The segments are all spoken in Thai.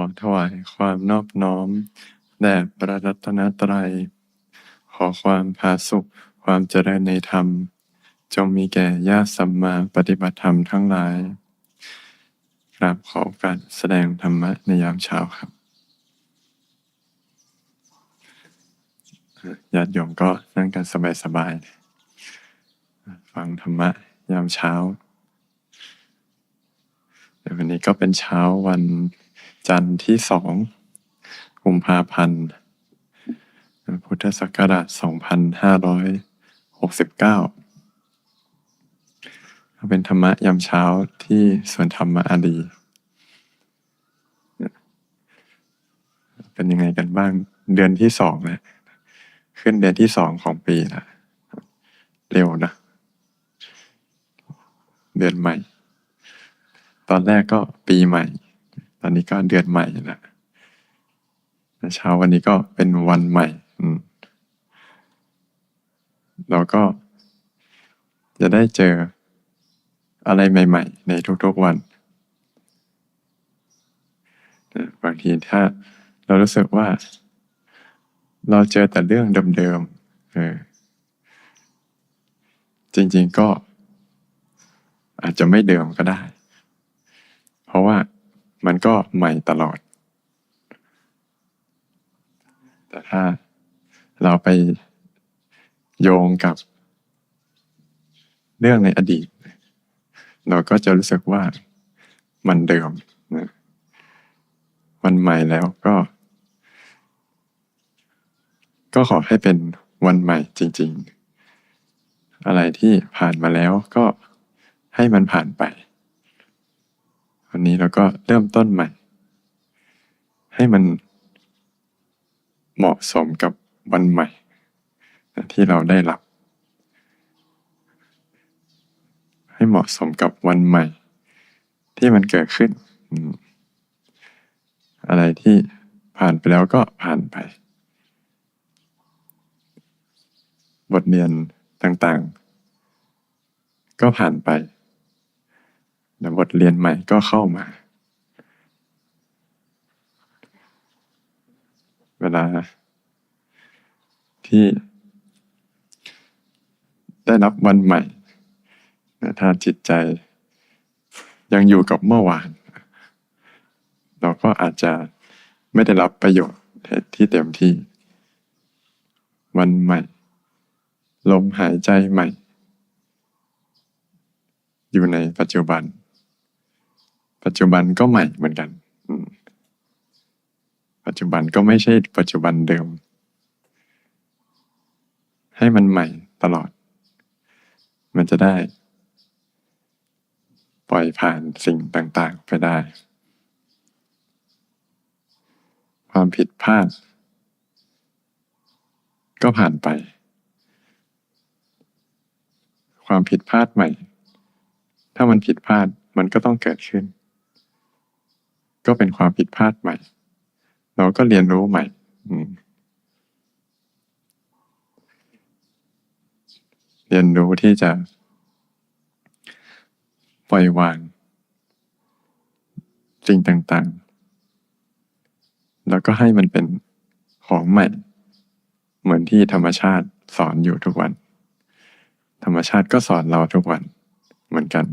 อถวายความนอบน้อมแด่พระรัตนตรัย ขอความผาสุขความเจริญในธรรม จงมีแก่ญาติสัมมาปฏิบัติธรรมทั้งหลายกราบขอโอการแสดงธรรมะในยามเช้าครับญาติโยมก็นั่งกันสบายๆ ฟังธรรมะยามเช้าเดี๋ยววันนี้ก็เป็นเช้าวัน จันทร์ที่สองกุมภาพันธ์ พุทธศักราช 2569 เป็นธรรมะยามเช้าที่สวนธรรมอาดีเป็นยังไงกันบ้าง เดือนที่สองแล้วขึ้นเดือนที่สองของปีแล้วเร็วนะ เดือนใหม่ ตอนแรกก็ปีใหม่ อนนี้ก็เดือนใหม่แล้วเช้าวันนี้ก็เป็นวันใหม่เราก็จะได้เจออะไรใหม่ ๆ ในทุกๆวันบางทีถ้าเรารู้สึกว่า เราเจอแต่เรื่องเดิมๆเออจริงๆก็อาจจะไม่เดิมก็ได้ เพราะว่า มันก็ใหม่ตลอด แต่ถ้าเราไปโยงกับเรื่องในอดีต เราก็จะรู้สึกว่ามันเดิมนะวันใหม่แล้วก็ ก็ขอให้เป็นวันใหม่จริง ๆ อะไรที่ผ่านมาแล้วก็ให้มันผ่านไป วันนี้เราก็เริ่มต้นใหม่ ให้มันเหมาะสมกับวันใหม่ ที่เราได้รับ ให้เหมาะสมกับวันใหม่ ที่มันเกิดขึ้น อะไรที่ผ่านไปแล้วก็ผ่านไป บทเรียนต่างๆ ก็ผ่านไป แล้วบทเรียนใหม่ก็เข้ามา เวลา ที่ ได้รับวันใหม่ ถ้าจิตใจ ยังอยู่กับเมื่อวาน เราก็อาจจะไม่ได้รับประโยชน์ที่เต็มที่ วันใหม่ ลมหายใจใหม่ อยู่ในปัจจุบัน ปัจจุบันก็ใหม่เหมือนกันปัจจุบันก็ไม่ใช่ปัจจุบันเดิม ให้มันใหม่ตลอด มันจะได้ ปล่อยผ่านสิ่งต่าง ๆ ไปได้ ความผิดพลาด ก็ผ่านไป ความผิดพลาดใหม่ ถ้ามันผิดพลาดมันก็ต้องเกิดขึ้น ก็เป็นความผิดพลาดใหม่ เราก็เรียนรู้ใหม่เรียนรู้ที่จะ ปล่อยวางสิ่งต่างๆ แล้วก็ให้มันเป็นของใหม่ เหมือนที่ธรรมชาติสอนอยู่ทุกวัน ธรรมชาติก็สอนเราทุกวันเหมือนกัน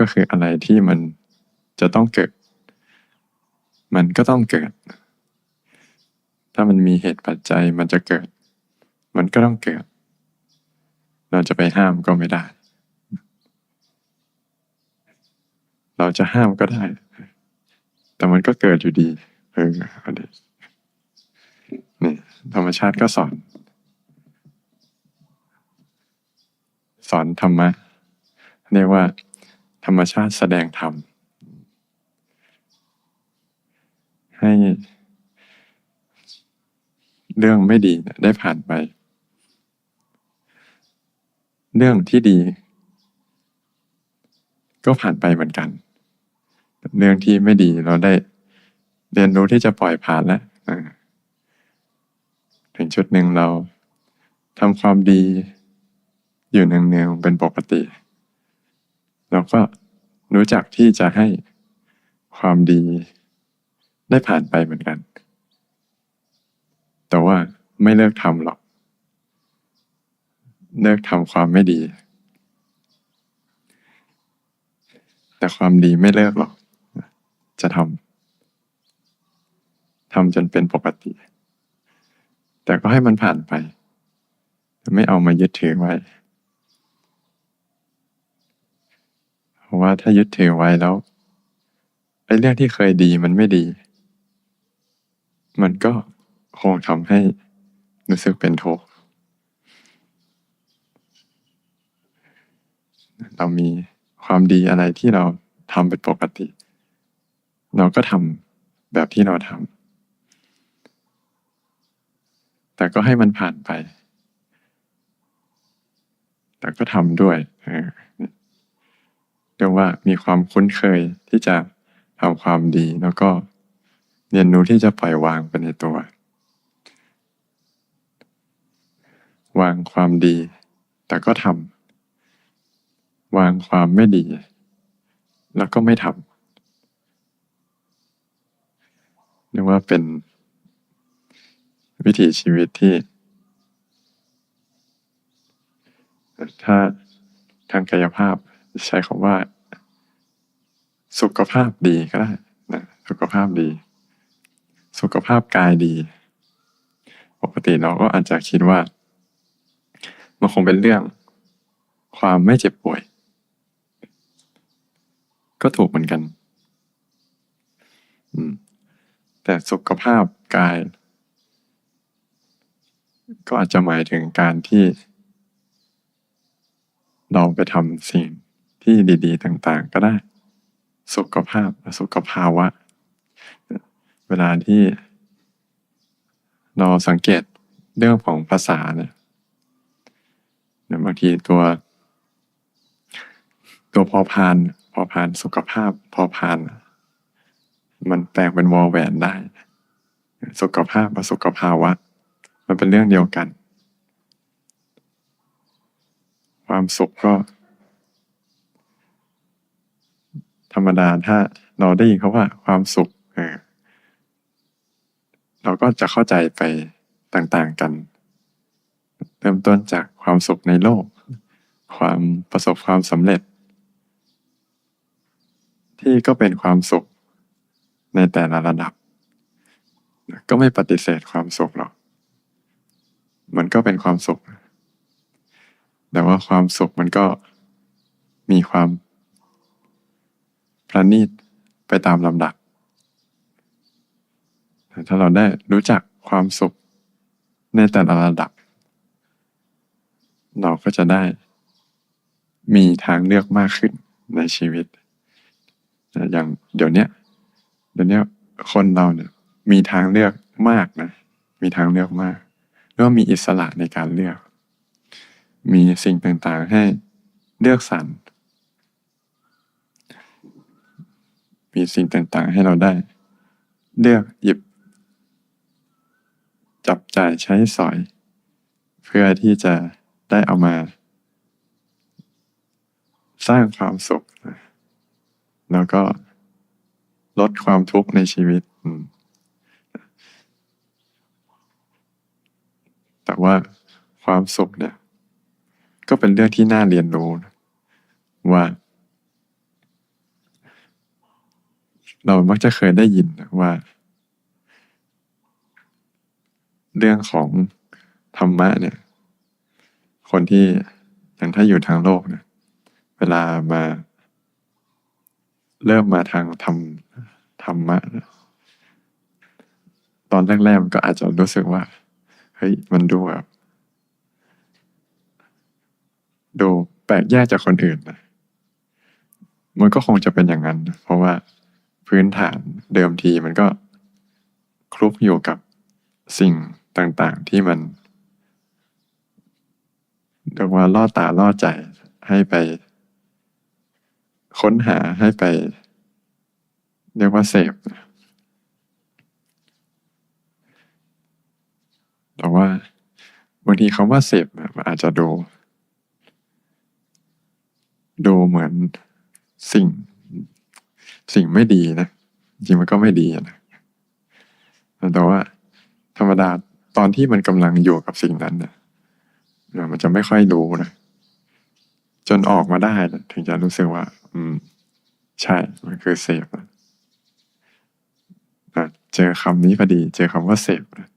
ก็คืออะไรที่มันจะต้องเกิด มันก็ต้องเกิด ถ้ามันมีเหตุปัจจัยมันจะเกิด มันก็ต้องเกิด เราจะไปห้ามก็ไม่ได้ เราจะห้ามก็ได้ แต่มันก็เกิดอยู่ดีเออดินี่ธรรมชาติก็สอน สอนธรรมะ เรียกว่า ธรรมชาติแสดงธรรม ให้เรื่องไม่ดีได้ผ่านไป เรื่องที่ดี ก็ผ่านไปเหมือนกัน เรื่องที่ไม่ดีเราได้เรียนรู้ที่จะปล่อยผ่านแล้วถึงชุดหนึ่งเราทำความดีอยู่เนืองๆเป็นปกติ เราก็รู้จักที่จะให้ความดีได้ผ่านไปเหมือนกัน แต่ว่าไม่เลิกทำหรอก เลิกทำความไม่ดี แต่ความดีไม่เลิกหรอก จะทำทำจนเป็นปกติ แต่ก็ให้มันผ่านไป ไม่เอามายึดถือไว้ เพราะว่าถ้ายึดถือไว้แล้วไอ้เรื่องที่เคยดีมันไม่ดี มันก็คงทำให้รู้สึกเป็นทุกข์เรามีความดีอะไรที่เราทำเป็นปกติ เราก็ทำแบบที่เราทำแต่ก็ให้มันผ่านไป แต่ก็ทำด้วยเออ เรียกว่ามีความคุ้นเคยที่จะทำความดี แล้วก็เรียนรู้ที่จะปล่อยวางไปในตัว วางความดี แต่ก็ทำวางความไม่ดี แล้วก็ไม่ทำเรียกว่าเป็นวิถีชีวิตที่ ถ้าทางกายภาพ ใช้คำว่า สุขภาพดีก็ได้นะสุขภาพดี สุขภาพกายดี ปกติเราก็อาจจะคิดว่า มันคงเป็นเรื่อง ความไม่เจ็บป่วย ก็ถูกเหมือนกัน แต่สุขภาพกาย ก็อาจจะหมายถึงการที่เราไปทำสิ่ง ที่ดีๆ ต่างๆ ก็ได้ สุขภาพสุขภาวะ เวลาที่เราสังเกตเรื่องของภาษาเนี่ยบางทีตัว ตัวพอพานพอพานสุขภาพพอพาน มันแปลงเป็นวอแหวนได้ สุขภาพกับสุขภาวะ มันเป็นเรื่องเดียวกัน ความสุขก็ ธ รรมดาถ้าเราได้ยินเขาว่าความสุขเออเราก็จะเข้าใจไปต่างๆกัน เริ่มต้นจากความสุขในโลก ความประสบความสำเร็จ ที่ก็เป็นความสุขในแต่ละระดับ ก็ไม่ปฏิเสธความสุขหรอก มันก็เป็นความสุข แต่ว่าความสุขมันก็มีความ ประณีตไปตามลำดับ ถ้าเราได้รู้จักความสุขในแต่ละระดับ เราก็จะได้มีทางเลือกมากขึ้นในชีวิต อย่างเดี๋ยวนี้เดี๋ยวนี้คนเราเนี่ยมีทางเลือกมากนะ มีทางเลือกมากแล้วมีอิสระในการเลือก มีสิ่งต่างๆให้เลือกสรร มีสิ่งต่างๆ ให้เราได้ เลือกหยิบ จับจ่ายใช้สอย เพื่อที่จะได้เอามา สร้างความสุข แล้วก็ลดความทุกข์ในชีวิต แต่ว่าความสุขเนี่ย ก็เป็นเรื่องที่น่าเรียนรู้ว่า เรามักจะเคยได้ยินว่า เรื่องของธรรมะเนี่ย คนที่อย่างถ้าอยู่ทางโลกเนี่ยเวลามา เริ่มมาทางธรรมธรรมะ ตอนแรกๆมันก็อาจจะรู้สึกว่าเฮ้ยมันดูแบบดูแปลกแยกจากคนอื่นนะมันก็คงจะเป็นอย่างนั้น เพราะว่า พื้นฐานเดิมทีมันก็คลุกอยู่กับสิ่งต่างๆ ที่มันเรียกว่าล่อตาล่อใจให้ไป ค้นหาให้ไป เรียกว่าเสพแต่ว่าบางทีคำว่าเสพมันอาจจะดู ดูเหมือนสิ่ง สิ่งไม่ดีนะจริงมันก็ไม่ดีนะแต่ว่า ธรรมดาตอนที่มันกำลังอยู่กับสิ่งนั้นเนี่ยมันจะไม่ค่อยรู้นะจนออกมาได้นะถึงจะรู้สึกว่า อืม ใช่ มันคือเสพนะอะเจอคำนี้พอดี เจอคำว่าเสพนะ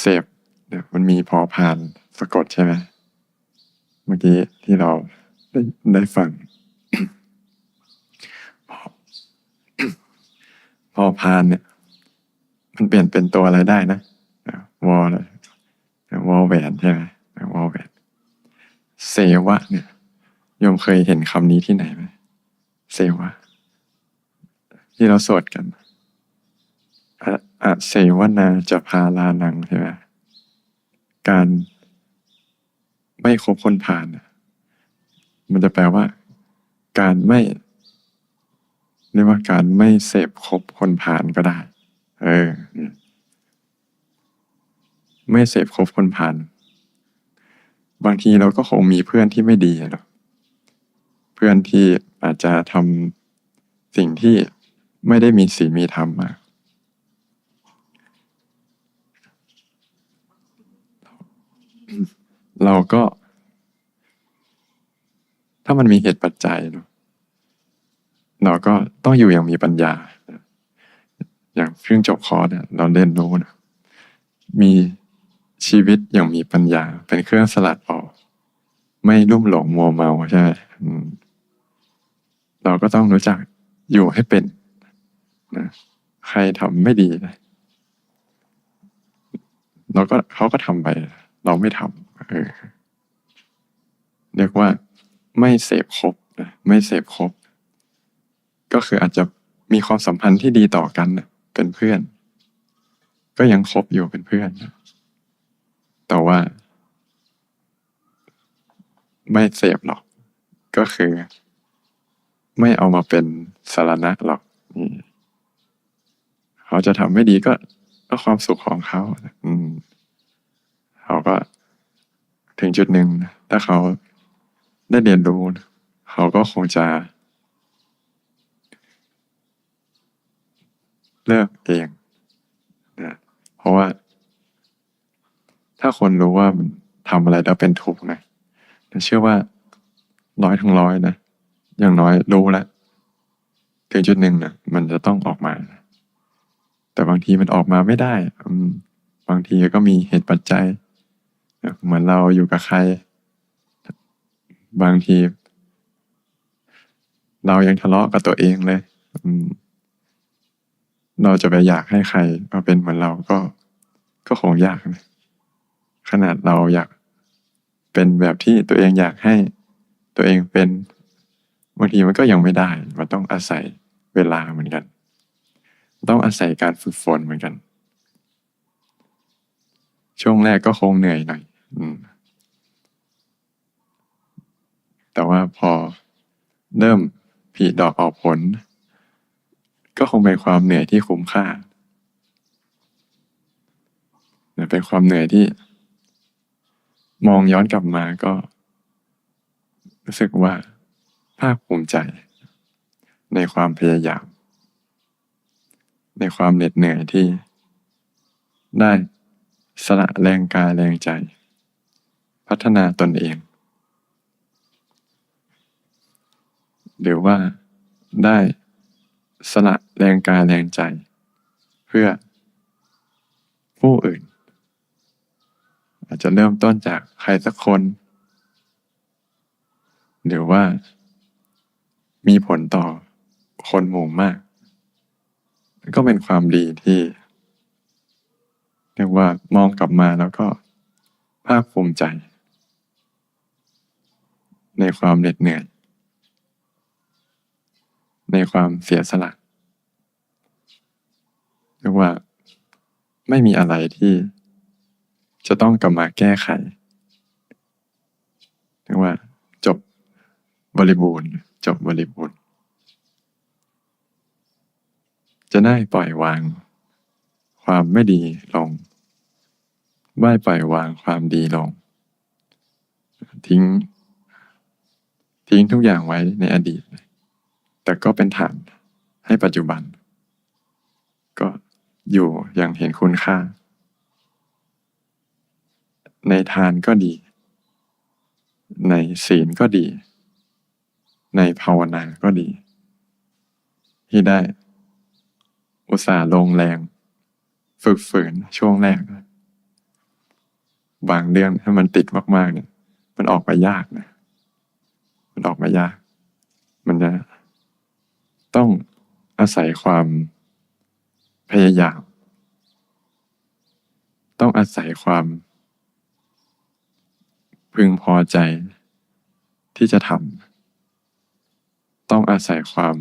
เสพเนี่ยมันมีพอพานสะกดใช่ไหมเมื่อกี้ที่เราได้ได้ฟัง พอ พ อพานเนี่ย มันเปลี่ยนเป็นตัวอะไรได้นะวอเลยวอลแหวนใช่ไหมวอลแหวนเสวะเนี่ยโยมเคยเห็นคำนี้ที่ไหนไหมเสวะที่เราสวดกันอะเสวนาจะพาลานังใช่ไหมการไม่คบคนผ่าน มันจะแปลว่า การไม่ เรียกว่าการไม่เสพคบคนผ่านก็ได้ เออ ไม่เสพคบคนผ่าน บางทีเราก็คงมีเพื่อนที่ไม่ดีอะเนาะเพื่อนที่อาจจะทำสิ่งที่ไม่ได้มีศีลมีธรรมมาเราก็ ถ้ามันมีเหตุปัจจัยเนาะ เราก็ต้องอยู่อย่างมีปัญญา อย่างเพิ่งจบคอร์สเนี่ยเราเล่นรู้นะมีชีวิตอย่างมีปัญญา เป็นเครื่องสลัดออก ไม่ลุ่มหลงมัวเมาใช่ไหมเราก็ต้องรู้จักอยู่ให้เป็นนะใครทำไม่ดีเราก็เขาก็ทำไป เราไม่ทำเออเรียกว่าไม่เสพครบนะไม่เสพครบ ก็คืออาจจะมีความสัมพันธ์ที่ดีต่อกันเป็นเพื่อน ก็ยังคบอยู่เป็นเพื่อน แต่ว่า ไม่เสพหรอก ก็คือ ไม่เอามาเป็นสารณะหรอกเขาจะทำไม่ดีก็ก็ความสุขของเขาอืมเขาก็ถึงจุดหนึ่งถ้าเขาได้เรียนรู้เขาก็คงจะ เลิกเองนะเพราะว่า ถ้าคนรู้ว่ามันทำอะไรแล้วเป็นทุกข์นะเชื่อว่าร้อยทั้งร้อยนะอย่างน้อยรู้แล้วถึงจุดหนึ่งนะมันจะต้องออกมา แต่บางทีมันออกมาไม่ได้บางทีก็มีเหตุปัจจัย เหมือนเราอยู่กับใคร บางที เรายังทะเลาะกับตัวเองเลยอืม เราจะไปอยากให้ใครมาเป็นเหมือนเราก็ก็คงยากนะขนาดเราอยากเป็นแบบที่ตัวเองอยากให้ตัวเองเป็นบางทีมันก็ยังไม่ได้ มันต้องอาศัยเวลาเหมือนกัน ต้องอาศัยการฝึกฝนเหมือนกัน ช่วงแรกก็คงเหนื่อยหน่อยแต่ว่าพอเริ่มผลิดอกออกผล ก็คงเป็นความเหนื่อยที่คุ้มค่าเป็นความเหนื่อยที่ มองย้อนกลับมาก็ รู้สึกว่าภาคภูมิใจ ในความพยายาม ในความเหน็ดเหนื่อยที่ ได้สละแรงกายแรงใจ พัฒนาตนเอง หรือว่าได้ สละแรงกายแรงใจ เพื่อผู้อื่น อาจจะเริ่มต้นจากใครสักคน หรือว่ามีผลต่อคนหมู่มาก ก็เป็นความดีที่เรียกว่ามองกลับมาแล้วก็ภาคภูมิใจ ในความเหน็ดเหนื่อย ในความเสียสละเรียกว่าไม่มีอะไรที่จะต้องกลับมาแก้ไขเรียกว่า จบบริบูรณ์ จบบริบูรณ์ จะได้ปล่อยวาง ความไม่ดีลงได้ปล่อยวางความดีลง ทิ้ง ทิ้งทุกอย่างไว้ในอดีต แต่ก็เป็นฐานให้ปัจจุบัน ก็อยู่อย่างเห็นคุณค่า ในทานก็ดี ในศีลก็ดี ในภาวนาก็ดี ที่ได้ อุตส่าห์ลงแรง ฝึกฝืนช่วงแรก บางเรื่องถ้ามันติดมาก ๆ เนี่ย มันออกมายากนะ มันออกมายาก มันจะ ต้องอาศัยความพยายาม ต้องอาศัยความ พึงพอใจที่จะทำต้องอาศัยความ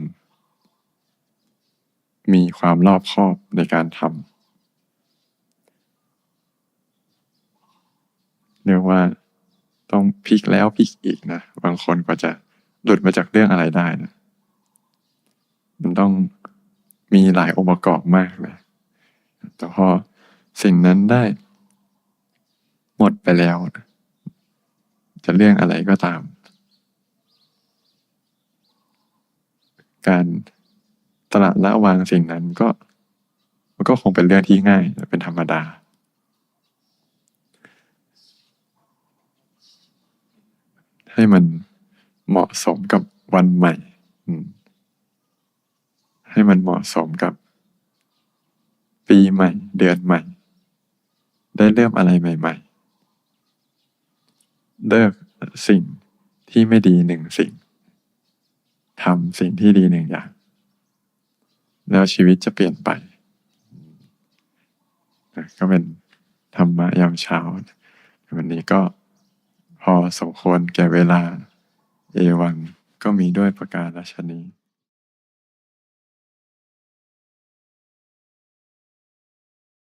มีความรอบคอบในการทำเรียกว่าต้องพลิกแล้วพลิกอีกนะ บางคนกว่าจะหลุดมาจากเรื่องอะไรได้นะ มันต้องมีหลายองค์ประกอบมากเลย แต่พอสิ่งนั้นได้ หมดไปแล้ว จะเรื่องอะไรก็ตาม การตละละวางสิ่งนั้นก็ มันก็คงเป็นเรื่องที่ง่ายเป็นธรรมดา ให้มันเหมาะสมกับวันใหม่ อืม ให้มันเหมาะสมกับ ปีใหม่ เดือนใหม่ ได้เริ่มอะไรใหม่ ๆ เลิกสิ่งที่ไม่ดีหนึ่งสิ่งทำสิ่งที่ดีหนึ่งอย่าง แล้วชีวิตจะเปลี่ยนไป ก็เป็นธรรมะยามเช้า วันนี้ก็พอสมควรแก่เวลา เอวังก็มีด้วยประการราชนี้